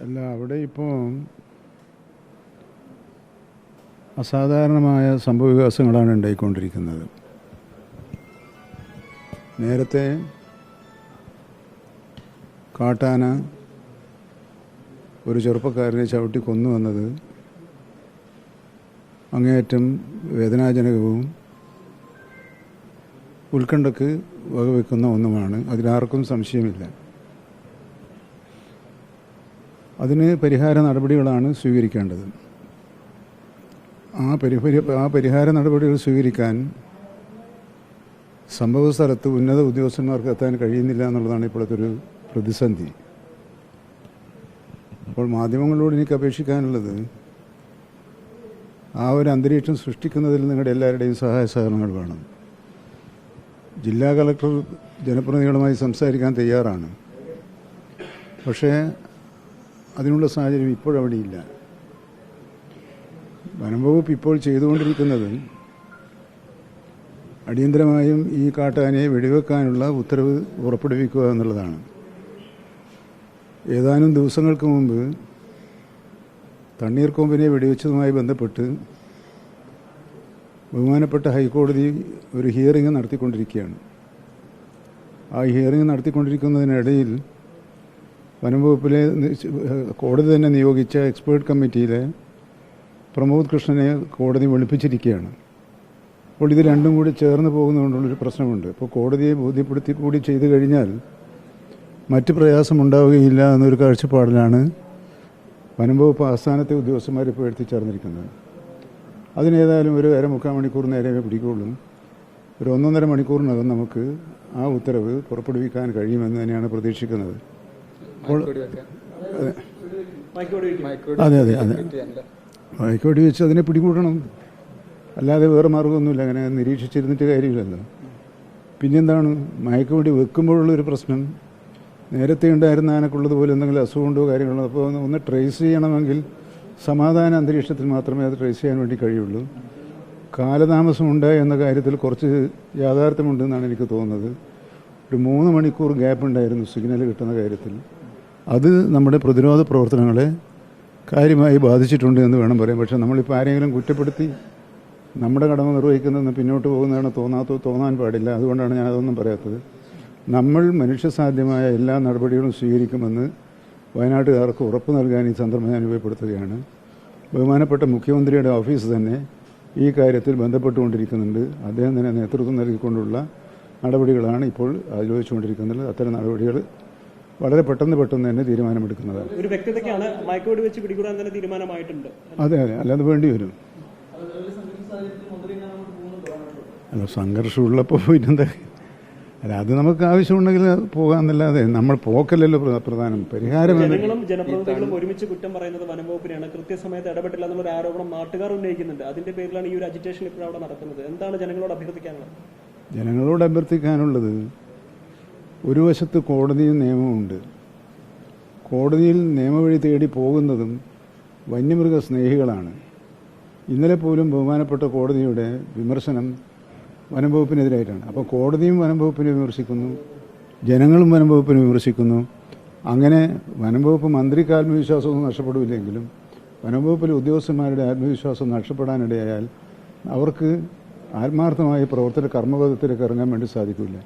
അല്ല അവിടെ ഇപ്പോൾ അസാധാരണമായ സംഭവവികാസങ്ങളാണ് ഉണ്ടായിക്കൊണ്ടിരിക്കുന്നത്. നേരത്തെ കാട്ടാന ഒരു ചെറുപ്പക്കാരനെ ചവിട്ടി കൊന്നു വന്നത് അങ്ങേയറ്റം വേദനാജനകവും ഉത്കണ്ഠക്ക് വകവെക്കുന്ന ഒന്നുമാണ്. അതിലാർക്കും സംശയമില്ല. അതിന് പരിഹാര നടപടികളാണ് സ്വീകരിക്കേണ്ടത്. ആ പരിഹരി ആ പരിഹാര നടപടികൾ സ്വീകരിക്കാൻ സംഭവ സ്ഥലത്ത് ഉന്നത ഉദ്യോഗസ്ഥന്മാർക്ക് എത്താൻ കഴിയുന്നില്ല എന്നുള്ളതാണ് ഇപ്പോഴത്തെ ഒരു പ്രതിസന്ധി. അപ്പോൾ മാധ്യമങ്ങളോട് എനിക്ക് അപേക്ഷിക്കാനുള്ളത് ആ ഒരു അന്തരീക്ഷം സൃഷ്ടിക്കുന്നതിൽ നിങ്ങളുടെ എല്ലാവരുടെയും സഹായ സഹകരണങ്ങൾ വേണം. ജില്ലാ കളക്ടർ ജനപ്രതിനിധികളുമായി സംസാരിക്കാൻ തയ്യാറാണ്. പക്ഷേ അതിനുള്ള സാഹചര്യം ഇപ്പോഴവിടെയില്ല. വനംവകുപ്പ് ഇപ്പോൾ ചെയ്തുകൊണ്ടിരിക്കുന്നത് അടിയന്തരമായും ഈ കാട്ടാനയെ വെടിവെക്കാനുള്ള ഉത്തരവ് പുറപ്പെടുവിക്കുക എന്നുള്ളതാണ്. ഏതാനും ദിവസങ്ങൾക്ക് മുമ്പ് തണ്ണീർക്കൊമ്പിനെ വെടിവെച്ചതുമായി ബന്ധപ്പെട്ട് ബഹുമാനപ്പെട്ട ഹൈക്കോടതി ഒരു ഹിയറിംഗ് നടത്തിക്കൊണ്ടിരിക്കുകയാണ്. ആ ഹിയറിംഗ് നടത്തിക്കൊണ്ടിരിക്കുന്നതിനിടയിൽ വനം വകുപ്പിലെ കോടതി തന്നെ നിയോഗിച്ച എക്സ്പേർട്ട് കമ്മിറ്റിയിലെ പ്രമോദ് കൃഷ്ണനെ കോടതി വെളുപ്പിച്ചിരിക്കുകയാണ്. അപ്പോൾ ഇത് രണ്ടും കൂടി ചേർന്ന് പോകുന്നതുകൊണ്ടുള്ളൊരു പ്രശ്നമുണ്ട്. അപ്പോൾ കോടതിയെ ബോധ്യപ്പെടുത്തി കൂടി ചെയ്തു കഴിഞ്ഞാൽ മറ്റ് പ്രയാസം ഉണ്ടാവുകയില്ല എന്നൊരു കാഴ്ചപ്പാടിലാണ് വനംവകുപ്പ് ആസ്ഥാനത്തെ ഉദ്യോഗസ്ഥന്മാർ ഇപ്പോൾ എത്തിച്ചേർന്നിരിക്കുന്നത് അതിനേതായാലും ഒരു അര മുക്കാൽ മണിക്കൂർ നേരമേ പിടിക്കുകയുള്ളൂ ഒരു ഒന്നൊന്നര മണിക്കൂറിനകം നമുക്ക് ആ ഉത്തരവ് പുറപ്പെടുവിക്കാൻ കഴിയുമെന്ന് തന്നെയാണ് പ്രതീക്ഷിക്കുന്നത്. അതെ അതെ അതെ. മയക്കോടി വെച്ച് അതിനെ പിടികൂടണം. അല്ലാതെ വേറെ മാർഗമൊന്നുമില്ല. അങ്ങനെ നിരീക്ഷിച്ചിരുന്നിട്ട് കാര്യമില്ലല്ലോ. പിന്നെന്താണ്? മയക്കുവെടി വെക്കുമ്പോഴുള്ള ഒരു പ്രശ്നം. നേരത്തെ ഉണ്ടായിരുന്ന ആനക്കുള്ളത് പോലെ എന്തെങ്കിലും അസുഖമുണ്ടോ കാര്യങ്ങളോ? അപ്പോൾ ഒന്ന് ഒന്ന് ട്രേസ് ചെയ്യണമെങ്കിൽ സമാധാന അന്തരീക്ഷത്തിൽ മാത്രമേ അത് ട്രേസ് ചെയ്യാൻ വേണ്ടി കഴിയുള്ളൂ. കാലതാമസം ഉണ്ടായി എന്ന കാര്യത്തിൽ കുറച്ച് യാഥാർത്ഥ്യമുണ്ടെന്നാണ് എനിക്ക് തോന്നുന്നത്. ഒരു മൂന്ന് മണിക്കൂർ ഗ്യാപ്പ് ഉണ്ടായിരുന്നു സിഗ്നൽ കിട്ടുന്ന കാര്യത്തിൽ. അത് നമ്മുടെ പ്രതിരോധ പ്രവർത്തനങ്ങളെ കാര്യമായി ബാധിച്ചിട്ടുണ്ട് എന്ന് വേണം പറയാം പക്ഷേ നമ്മളിപ്പോൾ ആരെങ്കിലും കുറ്റപ്പെടുത്തി നമ്മുടെ കടമ നിർവഹിക്കുന്നതെന്ന് പിന്നോട്ട് പോകുന്നതാണ് തോന്നാത്ത തോന്നാൻ പാടില്ല. അതുകൊണ്ടാണ് ഞാൻ അതൊന്നും പറയാത്തത്. നമ്മൾ മനുഷ്യസാധ്യമായ എല്ലാ നടപടികളും സ്വീകരിക്കുമെന്ന് വയനാട്ടുകാർക്ക് ഉറപ്പ് നൽകാൻ ഈ സന്ദർഭം ഞാൻ ഉപയോഗപ്പെടുത്തുകയാണ് ബഹുമാനപ്പെട്ട മുഖ്യമന്ത്രിയുടെ ഓഫീസ് തന്നെ ഈ കാര്യത്തിൽ ബന്ധപ്പെട്ടുകൊണ്ടിരിക്കുന്നുണ്ട്. അദ്ദേഹം തന്നെ നേതൃത്വം നൽകിക്കൊണ്ടുള്ള നടപടികളാണ് ഇപ്പോൾ ആലോചിച്ചുകൊണ്ടിരിക്കുന്നത്. അത്തരം നടപടികൾ വളരെ പെട്ടെന്ന് പെട്ടെന്ന് തന്നെ തീരുമാനമെടുക്കുന്നതാണ്. ഒരു വ്യക്തതയ്ക്കാണ് മയക്കുവെടി വെച്ച് പിടികൂടാൻ തന്നെ തീരുമാനമായിട്ടുണ്ട്. അതെ അതെ. അല്ലാതെ വേണ്ടി വരും. അല്ല സംഘർഷമുള്ളപ്പോൾ പിന്നെന്താ? അല്ല അത് നമുക്ക് ആവശ്യമുണ്ടെങ്കിൽ പോകാമെന്നല്ലാതെ നമ്മൾ പോക്കല്ലല്ലോ പ്രധാനം. പരിഹാരം ജനങ്ങളും ജനപ്രതിനിധികളും ഒരുമിച്ച് കുറ്റം പറയുന്നത് വനംവകുപ്പിനെയാണ്. കൃത്യസമയത്ത് ഇടപെട്ടില്ല എന്നുള്ള ഒരു ആരോപണം നാട്ടുകാർ ഉന്നയിക്കുന്നുണ്ട്. അതിന്റെ പേരിലാണ് ഈ ഒരു അജിറ്റേഷൻ ഇപ്പോൾ അവിടെ നടക്കുന്നത്. എന്താണ് ജനങ്ങളോട് അഭ്യർത്ഥിക്കാനുള്ളത്? ജനങ്ങളോട് അഭ്യർത്ഥിക്കാനുള്ളത് ഒരു വശത്ത് കോടതിയും നിയമമുണ്ട്. കോടതിയിൽ നിയമവഴി തേടി പോകുന്നതും വന്യമൃഗ സ്നേഹികളാണ്. ഇന്നലെ പോലും ബഹുമാനപ്പെട്ട കോടതിയുടെ വിമർശനം വനംവകുപ്പിനെതിരായിട്ടാണ്. അപ്പോൾ കോടതിയും വനംവകുപ്പിനെ വിമർശിക്കുന്നു ജനങ്ങളും വനംവകുപ്പിനെ വിമർശിക്കുന്നു. അങ്ങനെ വനംവകുപ്പ് മന്ത്രിക്ക് ആത്മവിശ്വാസമൊന്നും നഷ്ടപ്പെടില്ലെങ്കിലും വനംവകുപ്പിലെ ഉദ്യോഗസ്ഥന്മാരുടെ ആത്മവിശ്വാസം നഷ്ടപ്പെടാനിടയായാൽ അവർക്ക് ആത്മാർത്ഥമായ പ്രവർത്തന കർമ്മപഥത്തിലേക്ക് ഇറങ്ങാൻ വേണ്ടി സാധിക്കില്ല.